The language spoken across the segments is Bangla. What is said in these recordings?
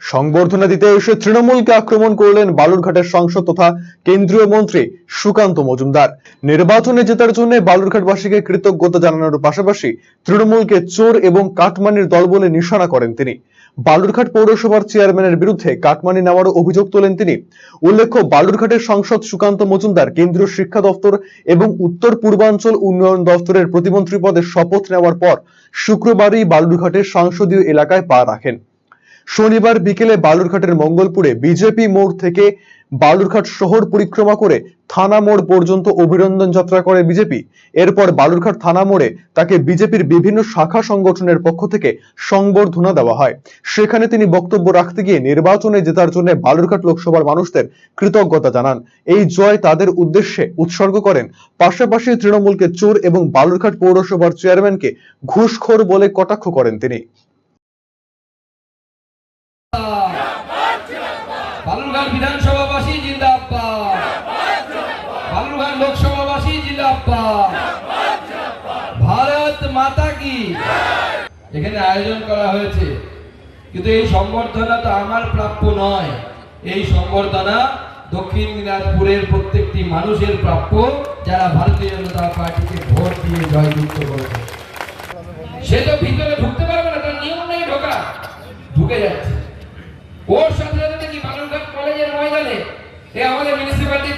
সংবর্ধনা দিতে এসে তৃণমূলকে আক্রমণ করলেন বালুরঘাটের সাংসদ তথা কেন্দ্রীয় মন্ত্রী সুকান্ত মজুমদার। নির্বাচনে জেতার জন্য বালুরঘাটবাসীকে কৃতজ্ঞতা জানানোর পাশাপাশি তৃণমূলকে চোর এবং কাটমানির দল বলে নিশানা করেন তিনি। বালুরঘাট পৌরসভার চেয়ারম্যানের বিরুদ্ধে কাটমানি নেওয়ারও অভিযোগ তোলেন তিনি। উল্লেখ্য, বালুরঘাটের সাংসদ সুকান্ত মজুমদার কেন্দ্রীয় শিক্ষা দপ্তর এবং উত্তর পূর্বাঞ্চল উন্নয়ন দপ্তরের প্রতিমন্ত্রী পদে শপথ নেওয়ার পর শুক্রবারই বালুরঘাটের সংসদীয় এলাকায় পা রাখেন। শনিবার বিকেলে বালুরঘাটের মঙ্গলপুরে বিজেপি মোড় থেকে বালুরঘাট শহর পরিক্রমা করে থানা মোড় পর্যন্ত অভিনন্দন যাত্রা করে বিজেপি। এরপর বালুরঘাট থানা মোড়ে তাকে বিজেপির বিভিন্ন শাখা সংগঠনের পক্ষ থেকে সংবর্ধনা দেওয়া হয়। সেখানে তিনি বক্তব্য রাখতে গিয়ে নির্বাচনে জেতার জন্য বালুরঘাট লোকসভার মানুষদের কৃতজ্ঞতা জানান। এই জয় তাদের উদ্দেশ্যে উৎসর্গ করেন। পাশাপাশি তৃণমূলকে চোর এবং বালুরঘাট পৌরসভার চেয়ারম্যানকে ঘুষখোর বলে কটাক্ষ করেন তিনি। বালুরঘাট বিধানসভাবাসী বালুরঘাট লোকসভাবাসী ভারত মাতা কি? এখানে আয়োজন করা হয়েছে। কিন্তু এই সংবর্ধনা তো আমার প্রাপ্য নয়। এই সংবর্ধনা দক্ষিণ দিনাজপুরের প্রত্যেকটি মানুষের প্রাপ্য, যারা ভারতীয় জনতা পার্টিকে ভোট দিয়ে জয়যুক্ত করেছে। সে তো ভিতরে ঢুকতে পারবে না, তার নিয়ম নেই ঢোকা ঢুকে যাচ্ছে।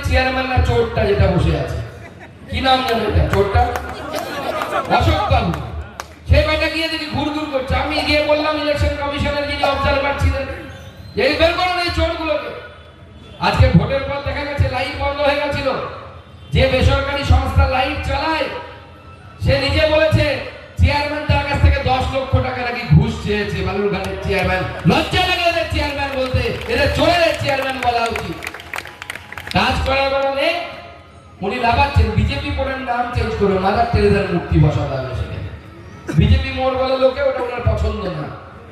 চেয়ারম্যান আজকে ভোটের পর দেখা গেছে, লাইট বন্ধ হয়ে গেছিল। যে বেসরকারি সংস্থা লাইট চালায়, সে নিজে বলেছে চেয়ারম্যান তার কাছ থেকে দশ লক্ষ টাকা নাকি ঘুষ চেয়েছে, বালুরঘাটের চেয়ারম্যান লজ্জা এদের চোরের চেয়ারম্যান বলা উচিত। কাজ করার কারণে উনি লাগাচ্ছেন বিজেপি পড়েন নাম চেঞ্জ করে মাদার টেরেজার মূর্তি বসাতে হবে সেখানে। বিজেপি মোড় বলে লোকে, ওটা ওনার পছন্দ না।